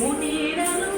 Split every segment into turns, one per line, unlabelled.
முனிடம்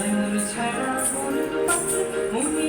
মনে ছাড়া মনে